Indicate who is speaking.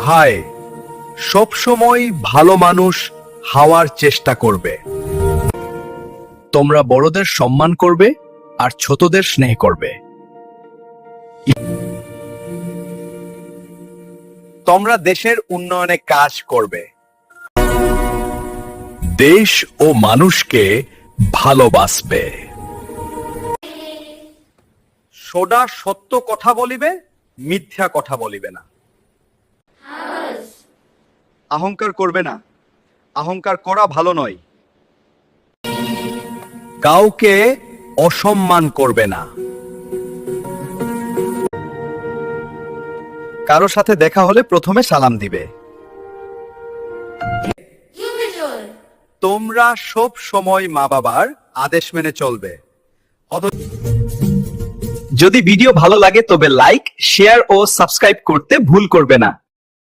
Speaker 1: হায় সবসময় ভালো মানুষ হওয়ার চেষ্টা করবে। তোমরা বড়দের সম্মান করবে আর ছোটদের স্নেহ করবে। তোমরা দেশের উন্নয়নে কাজ করবে। দেশ ও মানুষকে ভালোবাসবে। সোডা সত্য কথা বলিবে, মিথ্যা কথা বলিবে না। অহংকার করবে না। অহংকার করা ভালো নয়। কাউকে অসম্মান করবে না। কারও সাথে দেখা হলে প্রথমে সালাম দিবে। তোমরা সব সময় মা বাবার আদেশ মেনে চলবে।
Speaker 2: যদি ভিডিও ভালো লাগে, তবে লাইক, শেয়ার ও সাবস্ক্রাইব করতে ভুল করবে না।